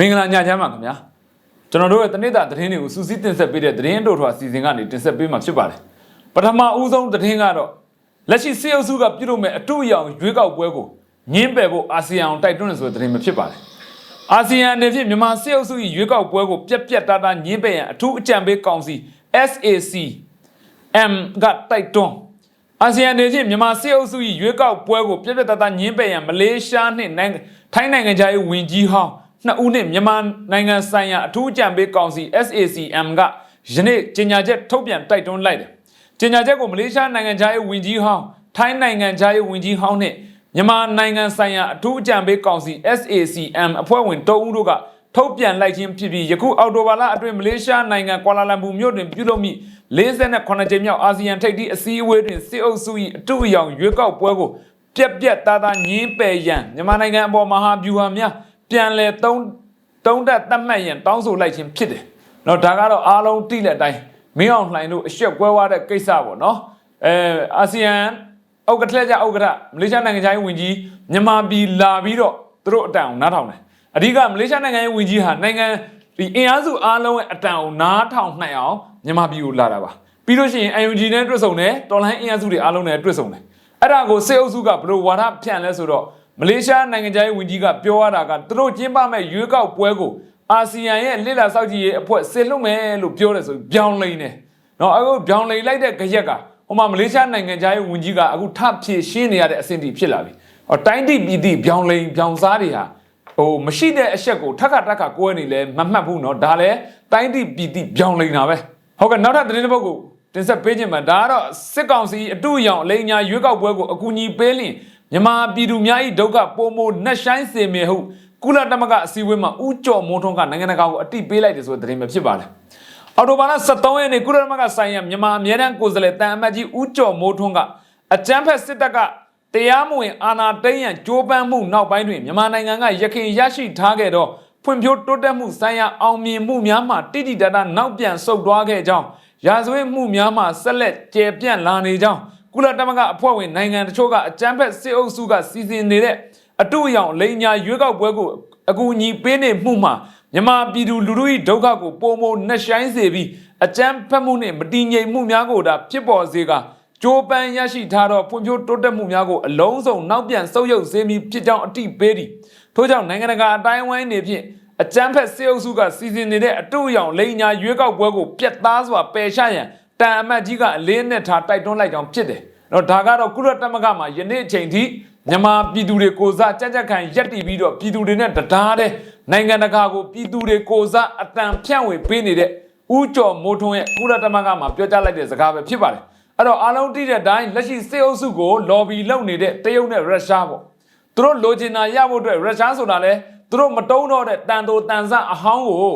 မင်္ဂလာညချမ်းပါခင်ဗျာကျွန်တော်တို့ရဲ့တနေ့တာသတင်းတွေကိုစူးစီးတင်ဆက်ပေးတဲ့သတင်းတို့ထွာအစီအစဉ်ကနေတင်ဆက်ပေးမှာဖြစ်ပါတယ်ပထမဦးဆုံးသတင်းကတော့လက်ရှိစေအုပ်စုကပြုလုပ်မဲ့အတူအယောင်ရွေးကောက်ပွဲကိုညှင်းပယ်ဖို့အာဆီယံတိုက်တွန်းနေဆိုတဲ့သတင်းပဲဖြစ်ပါတယ်အာဆီယံအနေဖြင့်မြန်မာစေအုပ်စု၏ရွေးကောက်ပွဲကိုပြက်ပြက်သားသားညှင်းပယ်ရန်အထူးအကြံပေးကောင်စီ SAC M ကတိုက်တွန်းအာဆီယံအနေဖြင့်မြန်မာစစ်အုပ်စု၏ရွေးကောက်ပွဲကိုပြည့်ပြည့်တသားညှင်းပယ်ရန်မလေးရှားနှင့်နိုင်ငံထိုင်းနိုင်ငံခြားရေးဝန်ကြီးဟောင်း နှစ်ဦးနှင့်မြန်မာနိုင်ငံဆိုင်ရာအထူးအကြံပေးကောင်စီ SACM ကယနေ့ကြေညာချက်ထုတ်ပြန်တိုက်တွန်းလိုက်တယ်။ကြေညာချက်ကိုမလေးရှားနိုင်ငံခြားရေးဝန်ကြီးဟောင်းထိုင်းနိုင်ငံခြားရေးဝန်ကြီးဟောင်းနှင့်မြန်မာနိုင်ငံဆိုင်ရာအထူးအကြံပေးကောင်စီ SACM အဖွဲ့ဝင်၃ဦးတို့ကထုတ်ပြန်လိုက်ခြင်းဖြစ်ပြီးယခုအော်တိုဘာလအတွင်းမလေးရှားနိုင်ငံကွာလာလမ်ပူမြို့တွင်ပြုလုပ်မိ48ကြိမ်မြောက်အာဆီယံထိပ်သီးအစည်းအဝေးတွင်စစ်အုပ်စု၏အတူအယောင်ရွေးကောက်ပွဲကိုပြက်ပြက်သားသားညင်းပယ်ရန်မြန်မာနိုင်ငံအပေါ်မဟာဗျူဟာများ ပြန်လည်သုံးတုံးတက်သတ်မှတ်ရန်တောင်းဆိုလိုက်ခြင်းဖြစ်တယ်။နော်ဒါကတော့အားလုံးတိလက်တိုင်းမင်းအောင်လှိုင်တို့အရှက်ကွဲသွားတဲ့ကိစ္စပေါ့နော်။အဲအာဆီယံဥက္ကဋ္ဌလက်ကျဥက္ကဋ္ဌမလေးရှားနိုင်ငံခြားရေးဝန်ကြီးမြန်မာပြည်လာပြီးတော့သူတို့အတန်အောင်နားထောင်တယ်။အဓိကမလေးရှားနိုင်ငံရေးဝန်ကြီးဟာနိုင်ငံဒီအင်အားစုအားလုံးရဲ့အတန်အောင်နားထောင်နိုင်အောင်မြန်မာပြည်ကိုလာတာပါ။ပြီးလို့ရှိရင် UNG နဲ့တွေ့ဆုံတယ်တော်လိုင်းအင်အားစုတွေအားလုံးနဲ့တွေ့ဆုံတယ်။အဲ့ဒါကိုစေအုပ်စုကဘယ်လိုဝါဒဖြန့်လဲဆိုတော့ မလေးရှားနိုင်ငံသားဝန်ကြီးကပြောရတာကသူတို့ကျင်းပမဲ့ရွေးကောက်ပွဲကိုအာဆီယံရဲ့လှစ်လာစောက်ကြီးရဲ့အဖွဲ့ဆင်လွတ်မယ်လို့ပြောတယ်ဆိုပြီးပြောင်းလိန်တယ်။နော်အခုပြောင်းလိန်လိုက်တဲ့ကြရက်ကဟိုမှာမလေးရှားနိုင်ငံသားရဲ့ဝန်ကြီးကအခုထဖြည့်ရှင်းနေရတဲ့အဆင့်တီဖြစ်လာပြီ။အော်တိုင်းတိပြည်တိပြောင်းလိန်ပြောင်းစားတွေဟာဟိုမရှိတဲ့အချက်ကိုထက်ခါတက်ခါကိုယ်နေလဲမမှတ်ဘူးနော်ဒါလည်းတိုင်းတိပြည်တိပြောင်းလိန်တာပဲ။ဟုတ်ကဲ့နောက်ထပ်သတင်းတစ်ပုဒ်ကိုတင်ဆက်ပေးခြင်းမှာဒါကတော့စစ်ကောင်စီအတူရောင်အလိညာရွေးကောက်ပွဲကိုအကူအညီပေးလင် မြန်မာပြည်သူများ၏ဒုက္ခပုံမနှက်ဆိုင်စေမြေဟုကုလသမဂ္ဂအစည်းအဝေးမှာဥကြော်မိုးထွန်းကနိုင်ငံတကာကိုအတိပေးလိုက်တယ်ဆိုတဲ့သတင်းပဲဖြစ်ပါတယ်။အော်တိုဘာလ23ရက်နေ့ကုလသမဂ္ဂဆိုင်ရာမြန်မာအမြဲတမ်းကိုယ်စားလှယ်တန်အမတ်ကြီးဥကြော်မိုးထွန်းကအကြမ်းဖက်စစ်တပ်ကတရားမဝင်အာဏာသိမ်းရန်ကြိုးပမ်းမှုနောက်ပိုင်းတွင်မြန်မာနိုင်ငံကရခိုင်ရရှိထားခဲ့သောဖွံ့ဖြိုးတိုးတက်မှုဆိုင်ရာအောင်မြင်မှုများမှတိတိတတ်တာနောက်ပြန်ဆုတ်သွားခဲ့ကြောင်းရာဇဝတ်မှုများမှဆက်လက်ကျယ်ပြန့်လာနေကြောင်း ကုလသမဂ္ဂအဖွဲ့ဝင်နိုင်ငံတချို့ကအကြမ်းဖက်စစ်အုပ်စုကစီစဉ်နေတဲ့အတူအယောင်လိန်ညာရွေးကောက်ပွဲကိုအကူအညီပေးနေမှုမှာမြန်မာပြည်သူလူထု၏ဒုက္ခကိုပုံမနှက်ဆိုင်စေပြီးအကြမ်းဖက်မှုနှင့်မတည်ငြိမ်မှုများကိုဒါဖြစ်ပေါ်စေကကြိုးပမ်းရရှိထားသောဖွံ့ဖြိုးတိုးတက်မှုများကိုအလုံးစုံနောက်ပြန်ဆုပ်ယုပ်စေမည်ဖြစ်ကြောင်းအတိပေးသည်ထို့ကြောင့်နိုင်ငံတကာအတိုင်းဝိုင်းနေဖြင့်အကြမ်းဖက်စေအုပ်စုကစီစဉ်နေတဲ့အတူအယောင်လိန်ညာရွေးကောက်ပွဲကိုပြက်သားစွာပယ်ချရန် တန်အမတ်ကြီးကအလေးနဲ့ထားတိုက်တွန်းလိုက်ကြောင်းဖြစ်တယ်။တော့ဒါကတော့ကုလသမဂ္ဂမှာယနေ့အချိန်ထိမြန်မာပြည်သူတွေကိုစားကြက်ကြက်ခံရက်တီပြီးတော့ပြည်သူတွေနဲ့တရားတဲ့နိုင်ငံတကာကိုပြည်သူတွေကိုစားအတန်ဖြန့်ဝေပေးနေတဲ့ဥကြော်မိုးထွန်းရဲ့ကုလသမဂ္ဂမှာပြောကြားလိုက်တဲ့စကားပဲဖြစ်ပါတယ်။အဲ့တော့အားလုံးသိတဲ့အတိုင်းလက်ရှိစေအုပ်စုကိုလော်ဘီလုပ်နေတဲ့တရုတ်နဲ့ရုရှားပေါ့။သူတို့လိုချင်တာရဖို့အတွက်ရုရှားဆိုတာလဲသူတို့မတုံးတော့တဲ့တန်တိုတန်ဆအဟောင်းကို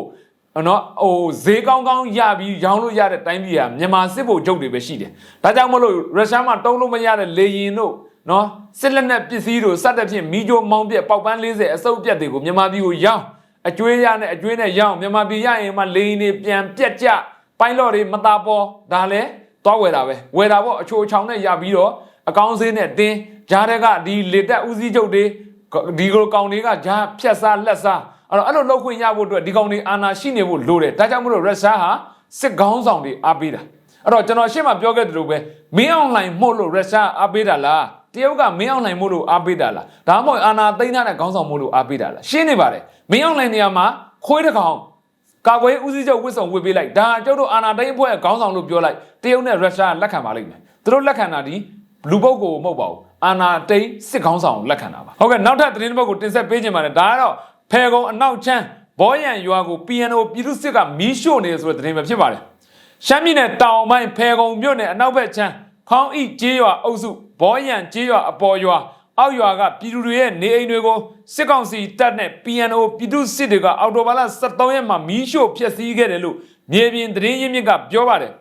နော်ဟိုဈေးကောင်းကောင်းရပြီးရောင်းလို့ရတဲ့တိုင်းပြည်ကမြန်မာစစ်ဗိုလ်ချုပ်တွေပဲရှိတယ်။ဒါကြောင့်မလို့ရုရှားမှာတုံးလို့မရတဲ့လေရင်တို့နော်စစ်လက်နက်ပစ္စည်းတို့စတဲ့ဖြင့်မီးကြိုးမောင်းပြက်ပေါက်ပန်း40အစုပ်ပြက်တွေကိုမြန်မာပြည်ကိုရောင်းအကျွေးရနဲ့အကျွေးနဲ့ရောင်းမြန်မာပြည်ရရင်မှလေရင်တွေပြန်ပြက်ကြပိုင်းလော့တွေမသားပေါ်ဒါလည်းသွားဝယ်တာပဲဝယ်တာပေါ့အချိုချောင်နဲ့ရပြီးတော့အကောင်းဈေးနဲ့တင်းဂျားတဲ့ကဒီလေတက်ဦးစီးချုပ်တွေဒီလိုကောင်တွေကဂျားဖြက်စားလက်စား အဲ့တော့အဲ့လိုလောက်ခွင့်ရဖို့အတွက်ဒီကောင်တွေအာဏာရှိနေဖို့လိုတယ်ဒါကြောင့်မလို့ရုရှားဟာစစ်ကောင်းဆောင်တွေအားပေးတာအဲ့တော့ကျွန်တော်ရှေ့မှာပြောခဲ့သလိုပဲမင်းအောင်လှိုင်မှုလို့ရုရှားအားပေးတာလားတရုတ်ကမင်းအောင်လှိုင်မှုလို့အားပေးတာလားဒါမှမဟုတ်အာဏာသိမ်းထားတဲ့ခေါင်းဆောင်မှုလို့အားပေးတာလားရှင်းနေပါတယ်မင်းအောင်လှိုင်နေရာမှာခွေးတစ်ကောင်ကာကွယ်ဦးစီးချုပ်ဝစ်ဆောင်ဝစ်ပေးလိုက်ဒါကျုပ်တို့အာဏာသိမ်းအဖွဲ့ခေါင်းဆောင်လို့ပြောလိုက်တရုတ်နဲ့ရုရှားလက်ခံပါလိမ့်မယ်သူတို့လက်ခံတာဒီလူပုတ်ကိုမဟုတ်ပါဘူးအာနာတိတ်စစ်ကောင်းဆောင်လက်ခံတာပါဟုတ်ကဲ့နောက်ထပ်သတင်းတစ်ပုဒ်ကိုတင်ဆက်ပေးခြင်းပါတယ်ဒါကတော့ ဖဲကုံအနောက်ချမ်းဘောရန်ရွာကို PNO ပြည်သူစစ်ကမီးရှို့နေဆိုတဲ့သတင်းပဲဖြစ်ပါတယ်ရှမ်းပြည်နယ်တောင်ပိုင်းဖဲကုံမြို့နယ်အနောက်ဘက်ချမ်းခေါင်းဣကျေးရွာအုပ်စုဘောရန်ကျေးရွာအပေါ်ရွာအောက်ရွာကပြည်သူတွေရဲ့နေအိမ်တွေကိုစစ်ကောင်စီတပ်နဲ့ PNO ပြည်သူစစ်တွေကအော်တိုဘာလ23ရက်မှာမီးရှို့ဖျက်ဆီးခဲ့တယ်လို့မြေပြင်သတင်းရင်းမြစ်ကပြောပါတယ်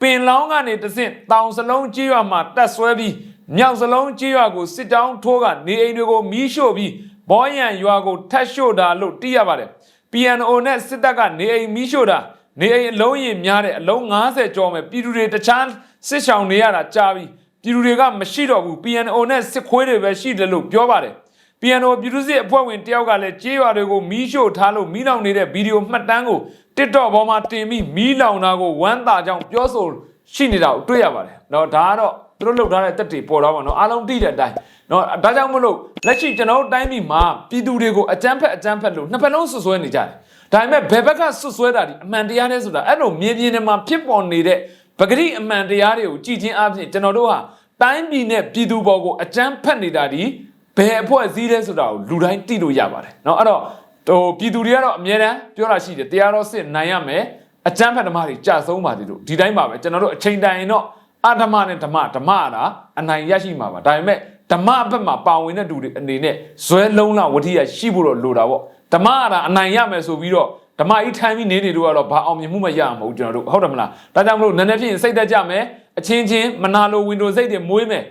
ပင်လောင်းကနေတဆင့်တောင်စလုံးကြေးရွာမှာတက်ဆွဲပြီးမြောက်စလုံးကြေးရွာကိုစစ်တောင်းထိုးကနေအိမ်တွေကိုမီးရှို့ပြီး ဘောရန်ရွာကိုထတ်ရှို့တာလို့သိရပါတယ် PNO နဲ့စစ်တပ်ကနေအိမ်မီးရှို့တာနေအိမ်အလုံးရင်များတဲ့အလုံး90ကျော်မယ်ပြည်သူတွေတခြားစစ်ဆောင်နေရတာကြားပြီးပြည်သူတွေကမရှိတော့ဘူး PNO နဲ့စစ်ခွေးတွေပဲရှိတယ်လို့ပြောပါတယ် PNO ပြည်သူ့စစ်အဖွဲ့ဝင်တယောက်ကလည်းကြေးရွာတွေကိုမီးရှို့ထားလို့မီးလောင်နေတဲ့ဗီဒီယိုမှတ်တမ်းကို TikTok ပေါ်မှာတင်ပြီးမီးလောင်တာကိုဝမ်းသာကြောင်းပြောဆိုရှိနေတာကိုတွေ့ရပါတယ်။တော့ဒါကတော့သူတို့လုပ်ထားတဲ့တက်တွေပေါ်တော့ပါတော့အားလုံးသိတဲ့အတိုင်း နော်ဒါကြောင့်မလို့လက်ရှိကျွန်တော်တို့တိုင်းပြည်မှာပြည်သူတွေကိုအကြမ်းဖက်အကြမ်းဖက်လို့နှစ်ဖက်လုံးဆွဆွဲနေကြတယ်။ဒါပေမဲ့ဘယ်ဘက်ကဆွဆွဲတာဒီအမှန်တရားလဲဆိုတာအဲ့လိုမြေပြင်ထဲမှာဖြစ်ပေါ်နေတဲ့ပဂရိအမှန်တရားတွေကိုကြည်ချင်းအပြင်ကျွန်တော်တို့ဟာတိုင်းပြည်နဲ့ပြည်သူပေါ်ကိုအကြမ်းဖက်နေတာဒီဘယ်အဖွဲ့အစည်းလဲဆိုတာကိုလူတိုင်းသိလို့ရပါတယ်เนาะအဲ့တော့ဟိုပြည်သူတွေကတော့အမြဲတမ်းပြောတာရှိတယ်တရားတော်စစ်နိုင်ရမယ်အကြမ်းဖက်ဓမ္မတွေကြာဆုံးပါသေးလို့ဒီတိုင်းပါပဲကျွန်တော်တို့အချိန်တိုင်တော့အဓမ္မနဲ့ဓမ္မဓမ္မတာအနိုင်ရရှိမှာပါဒါပေမဲ့ ဓမ္မဘက်မှာပါဝင်တဲ့သူတွေအနေနဲ့ဇွဲလုံးလာဝတိရရှိဖို့တော့လိုတာပေါ့ဓမ္မအတာအနိုင်ရမယ်ဆိုပြီးတော့ဓမ္မဤထိုင်ပြီးနေနေတို့ကတော့ဘာအောင်မြင်မှုမရမှာမဟုတ်ကျွန်တော်တို့ဟုတ်တယ်မလားဒါကြောင့်မလို့နည်းနည်းဖြစ်ရင်စိတ်သက်ကြမယ်အချင်းချင်းမနာလိုဝင်တို့စိတ်တွေမွေးမယ်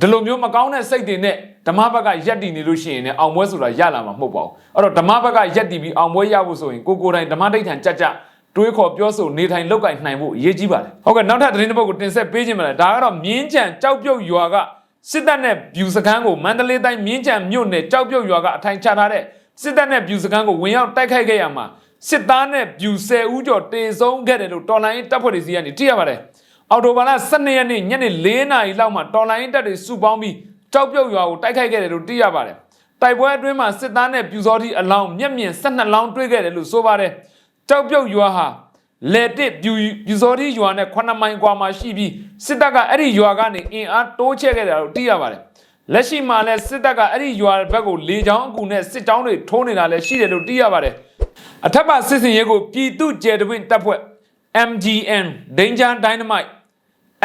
ဒီလိုမျိုးမကောင်းတဲ့စိတ်တွေနဲ့ဓမ္မဘက်ကရက်တည်နေလို့ရှိရင်လည်းအောင်ပွဲဆိုတာရလာမှာမဟုတ်ပါဘူးအဲ့တော့ဓမ္မဘက်ကရက်တည်ပြီးအောင်ပွဲရဖို့ဆိုရင်ကိုကိုယ်တိုင်ဓမ္မဒိဋ္ဌံကြကြတွေးခေါ်ပြောဆိုနေထိုင်လောက်ကင်နိုင်ဖို့အရေးကြီးပါတယ်ဟုတ်ကဲ့နောက်ထပ်သတင်းတစ်ပုဒ်ကိုတင်ဆက်ပေးခြင်းမလားဒါကတော့မြင်းကြံကြောက်ပြုတ်ရွာက စစ်တပ်နဲ့ဗျူစခန်းကိုမန္တလေးတိုင်းမြင်းကြံမြို့နယ်ကြောက်ပြုတ်ရွာကအထိုင်ချထားတဲ့စစ်တပ်နဲ့ဗျူစခန်းကိုဝင်ရောက်တိုက်ခိုက်ခဲ့ရမှာစစ်သားနဲ့ဗျူ10ဦးကျော်တေဆုံးခဲ့တယ်လို့တော်လိုင်းတပ်ဖွဲ့တွေစီကနေသိရပါတယ်အော်တိုဘာလ12ရက်နေ့ညနေ4နာရီလောက်မှာတော်လိုင်းတပ်တွေစုပေါင်းပြီးကြောက်ပြုတ်ရွာကိုတိုက်ခိုက်ခဲ့တယ်လို့သိရပါတယ်တိုက်ပွဲအတွင်းမှာစစ်သားနဲ့ပြူစောတိအလောင်းမျက်မြင်12လောင်းတွေ့ခဲ့တယ်လို့ဆိုပါတယ်ကြောက်ပြုတ်ရွာဟာ လက်တစ်ပြူပြူစောတိရွာနဲ့9မိုင်ကွာမှာရှိပြီးစစ်တပ်ကအဲ့ဒီရွာကနေအင်အားတိုးချဲ့ခဲ့တယ်လို့သိရပါတယ်လက်ရှိမှာလည်းစစ်တပ်ကအဲ့ဒီရွာဘက်ကိုလေကြောင်းအကူနဲ့စစ်ကြောင်းတွေထိုးနေတာလည်းရှိတယ်လို့သိရပါတယ်အထက်ပါစစ်စင်ရဲကိုပြည်သူ့ကျယ်တဝင့်တပ်ဖွဲ့ MGN Danger Dynamite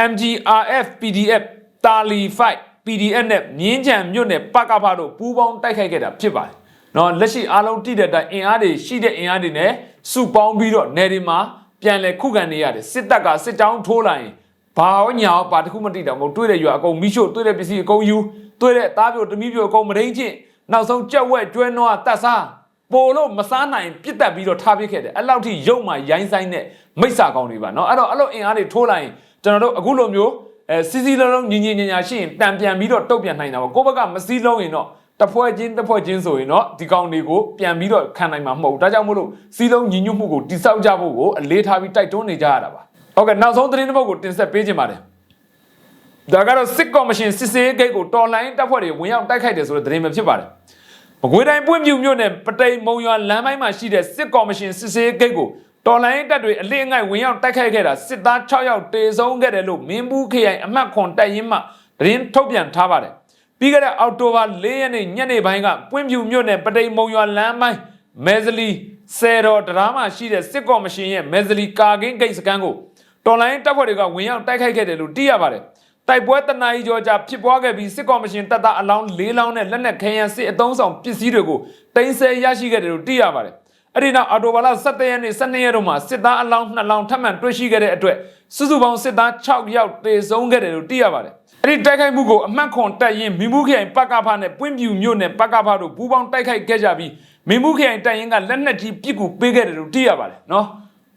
MGRF PDF Tali Fight PDF နဲ့မြင်းကြံမြို့နယ်ပကဖာတို့ပူးပေါင်းတိုက်ခိုက်ခဲ့တာဖြစ်ပါတယ်။နော်လက်ရှိအားလုံးတိတဲ့အတိုင်းအင်အားတွေရှိတဲ့အင်အားတွေနဲ့စုပေါင်းပြီးတော့နယ်ဒီမှာ ပြန်လဲခုခံနေရတယ်စစ်တပ်ကစစ်တောင်းထိုးလာရင်ဘာဟောညာဟောပါတခုမတိတော့မဟုတ်တွေးတဲ့ရွာအကုန်မိရှို့တွေးတဲ့ပစ္စည်းအကုန်ယူတွေးတဲ့အသားပြိုတမီးပြိုအကုန်မရင်းချင်းနောက်ဆုံးကြက်ဝက်ကျွဲနွားတတ်စားပိုလို့မစားနိုင်ပြစ်တက်ပြီးတော့ထားပစ်ခဲ့တယ်အဲ့လောက်ထိရုပ်မှရိုင်းဆိုင်တဲ့မိစ္ဆာကောင်းတွေပါเนาะအဲ့တော့အဲ့လိုအင်အားတွေထိုးလာရင်ကျွန်တော်တို့အခုလိုမျိုးအဲစီစီလုံးလုံးညီညီညာညာရှိရင်တံပြန်ပြီးတော့တုတ်ပြန်နိုင်တာပေါ့ကိုယ့်ဘက်ကမစည်းလုံးရင်တော့ တစ်ဖွဲ့ချင်းတစ်ဖွဲ့ချင်းဆိုရင်တော့ဒီကောင်တွေကိုပြန်ပြီးတော့ခံနိုင်မှာမဟုတ်ဘူးဒါကြောင့်မို့လို့စီးလုံးညီညွတ်မှုကိုတိစောက်ကြဖို့ကိုအလေးထားပြီးတိုက်တွန်းနေကြရတာပါဟုတ်ကဲ့နောက်ဆုံးသတင်းတစ်ပုဒ်ကိုတင်ဆက်ပေးခြင်းပါတယ်ဒါကတော့စစ်ကော်မရှင်စစ်စေးဂိတ်ကိုတော်လိုင်းတပ်ဖွဲ့တွေဝင်ရောက်တိုက်ခိုက်တယ်ဆိုတဲ့သတင်းပဲဖြစ်ပါတယ်မကွေးတိုင်းပွင့်ပြူမြို့နယ်ပတိန်မုံရွာလမ်းပိုင်းမှာရှိတဲ့စစ်ကော်မရှင်စစ်စေးဂိတ်ကိုတော်လိုင်းတပ်တွေအလင်းအငိုက်ဝင်ရောက်တိုက်ခိုက်ခဲ့တာစစ်သား6ယောက်တေဆုံးခဲ့တယ်လို့မင်းဘူးခရိုင်အမှတ်ခွန်တပ်ရင်းမှသတင်းထုတ်ပြန်ထားပါတယ် ပြီးခဲ့တဲ့အောက်တိုဘာ၄ရက်နေ့ညနေပိုင်းကပွင့်ပြူမြို့နယ်ပတိန်မုံရွာလမ်းပိုင်းမဲဇလီဆယ်တော်တရာမှရှိတဲ့စစ်ကော်မရှင်ရဲ့မဲဇလီကာကင်းဂိတ်စခန်းကိုတော်လိုင်းတပ်ဖွဲ့တွေကဝင်ရောက်တိုက်ခိုက်ခဲ့တယ်လို့သိရပါတယ်တိုက်ပွဲတနာရီကျော်ကြာဖြစ်ပွားခဲ့ပြီးစစ်ကော်မရှင်တပ်သားအလောင်း၄လောင်းနဲ့လက်နက်ခဲယမ်းစစ်အုံဆောင်ပစ္စည်းတွေကိုတင်ဆက်ရရှိခဲ့တယ်လို့သိရပါတယ်အဲ့ဒီနောက်အော်တိုဘာလ17ရက်နေ့12ရက်တို့မှာစစ်သားအလောင်း2လောင်းထပ်မံတွေ့ရှိခဲ့တဲ့အတွက် စုစုပေါင်းစစ်သား6ယောက်တေဆုံးခဲ့တယ်လို့သိရပါတယ်အဲ့ဒီတိုက်ခိုက်မှုကိုအမှတ်ခွန်တက်ရင်မိမှုခရိုင်ပကဖနဲ့ပွင့်ပြူမြို့နယ်ပကဖတို့ပူးပေါင်းတိုက်ခိုက်ခဲ့ကြပြီးမိမှုခရိုင်တပ်ရင်းကလက်နက်ကြီးပစ်ကူပေးခဲ့တယ်လို့သိရပါတယ်နော်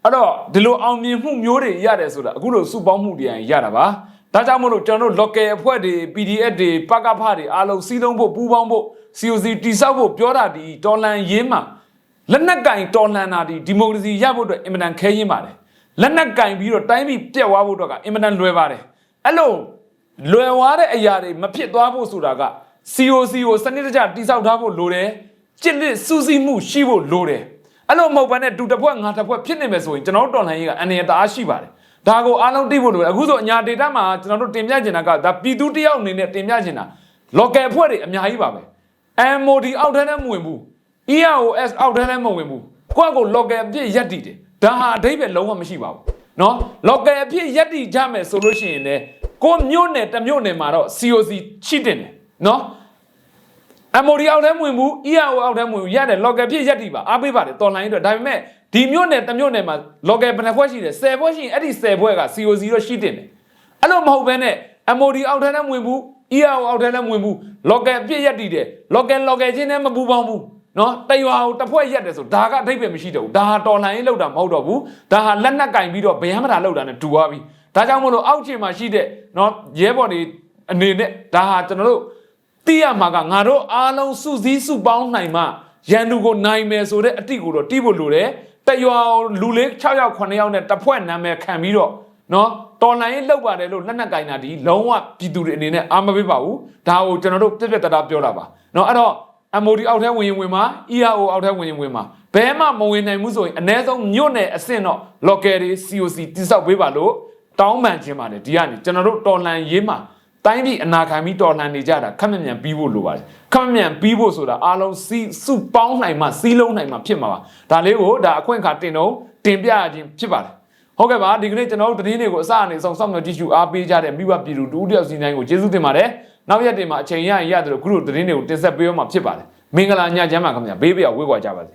အဲ့တော့ဒီလိုအောင်မြင်မှုမျိုးတွေရတယ်ဆိုတာအခုလိုစုပေါင်းမှုတွေရတာပါဒါကြောင့်မို့လို့ကျွန်တော်တို့ local အဖွဲ့တွေ PDF တွေပကဖတွေအားလုံးစီးလုံးဖို့ပူးပေါင်းဖို့ COC တိစောက်ဖို့ပြောတာဒီတော်လန်ရေးမှာလက်နက်ကင်တော်လှန်တာဒီဒီမိုကရေစီရဖို့အတွက်အင်မတန်ခဲရင်းပါတယ် လက်နက်ကင်ပြီးတော့တိုင်းပြည်ပြက်သွားဖို့အတွက်ကအင်မတန်လွယ်ပါတယ်အဲ့လိုလွယ်သွားတဲ့အရာတွေမဖြစ်သွားဖို့ဆိုတာက COC ကိုစနစ်တကျတိစောက်ထားဖို့လိုတယ်ကျင့်တဲ့စူးစီးမှုရှိဖို့လိုတယ်အဲ့လိုမဟုတ်ဘဲနဲ့တူတစ်ဖွဲ့ငါတစ်ဖွဲ့ဖြစ်နေမယ်ဆိုရင်ကျွန်တော်တို့တော်လှန်ရေးကအန္တရာယ်တအားရှိပါတယ်ဒါကိုအားလုံးသိဖို့လိုတယ်အခုဆိုအညာဒေတာမှာကျွန်တော်တို့တင်ပြချင်တာကဒါပြည်သူတယောက်အနေနဲ့တင်ပြချင်တာ local အဖွဲ့တွေအများကြီးပါပဲ MOD အောက်ထမ်းနဲ့မဝင်ဘူး EROS အောက်ထမ်းလည်းမဝင်ဘူးကိုယ့်ကို local အဖြစ်ရက်တည်တယ် ဒါဟာအဓိပ္ပာယ်လုံးဝမရှိပါဘူးနော် local အဖြစ်ယက်တည်ကြမယ်ဆိုလို့ရှိရင်လည်းကိုမြို့နယ်တမြို့နယ်မှာတော့ COC ချိတင်တယ်နော်အမိုဒီအောက်ထဲဝင်ဘူး EAO အောက်ထဲဝင်ဘူးရတယ် local ဖြစ်ရက်တည်ပါအားပေးပါတယ်တော်လိုင်းအတွက်ဒါပေမဲ့ဒီမြို့နယ်တမြို့နယ်မှာ local ဘယ်နှခွက်ရှိတယ်10ခွက်ရှိရင်အဲ့ဒီ10ခွက်က COC တော့ရှိတင်တယ်အဲ့လိုမဟုတ်ဘဲနဲ့အမိုဒီအောက်ထဲနဲ့ဝင်ဘူး EAO အောက်ထဲနဲ့ဝင်ဘူး local ဖြစ်ရက်တည်တယ် local local ချင်းနဲ့မပူပေါင်းဘူး နော်တရွာကိုတစ်ဖွဲ့ရက်တယ်ဆိုဒါကအထိပ္ပယ်မရှိတော့ဘူးဒါဟာတော်လှန်ရေးလောက်တာမဟုတ်တော့ဘူးဒါဟာလက်နက်ကင်ပြီးတော့ဗယံမတာလောက်တာနဲ့တူသွားပြီဒါကြောင့်မလို့အောက်ခြေမှာရှိတဲ့နော်ရဲဘော်တွေအနေနဲ့ဒါဟာကျွန်တော်တို့သိရမှာကငါတို့အားလုံးစုစည်းစုပေါင်းနိုင်မှရန်သူကိုနိုင်မယ်ဆိုတဲ့အတိတ်ကိုတော့တီးဖို့လိုတယ်တရွာလူလေး6ယောက်9ယောက်နဲ့တစ်ဖွဲ့နာမည်ခံပြီးတော့နော်တော်လိုင်းရေးလောက်ပါတယ်လို့လက်နက်ကင်တာဒီလုံးဝပြည်သူတွေအနေနဲ့အာမပေးပါဘူးဒါကိုကျွန်တော်တို့ပြက်ပြက်တသားပြောတာပါနော်အဲ့တော့ MOD အောက်ထဲဝင်ရင်ဝင်မှာ ERO အောက်ထဲဝင်ရင်ဝင်မှာဘဲမှမဝင်နိုင်ဘူးဆိုရင်အ ਨੇ ဆုံးမြို့နယ်အဆင့်တော့ local တွေ COC တိစောက်ပေးပါလို့တောင်းပန်ခြင်းပါတယ်ဒီကနေကျွန်တော်တို့တော်လှန်ရေးမှာတိုင်းပြည်အနာခံပြီးတော်လှန်နေကြတာခက်မြမြန်ပြီးဖို့လိုပါတယ်ခက်မြမြန်ပြီးဖို့ဆိုတာအားလုံးစီစုပေါင်းနိုင်မှစီးလုံးနိုင်မှဖြစ်မှာပါဒါလေးကိုဒါအခွင့်အခါတင်တော့တင်ပြရခြင်းဖြစ်ပါတယ် ဟုတ်ကဲ့ပါဒီကနေ့ကျွန်တော်တို့သတင်းတွေကိုအစအနေဆုံးစောင့်မျှော်ကြည့်ရှုအားပေးကြတဲ့မိဘပြည်သူတူဦးတယောက်စီတိုင်းကိုကျေးဇူးတင်ပါတယ်နောက်ရက်တင်မှာအချိန်ရရင်ရတယ်လို့ခုလိုသတင်းတွေကိုတင်ဆက်ပေးရမှာဖြစ်ပါတယ်မင်္ဂလာညချမ်းပါခင်ဗျာဘေးပြောက်ဝေးကွာကြပါစေ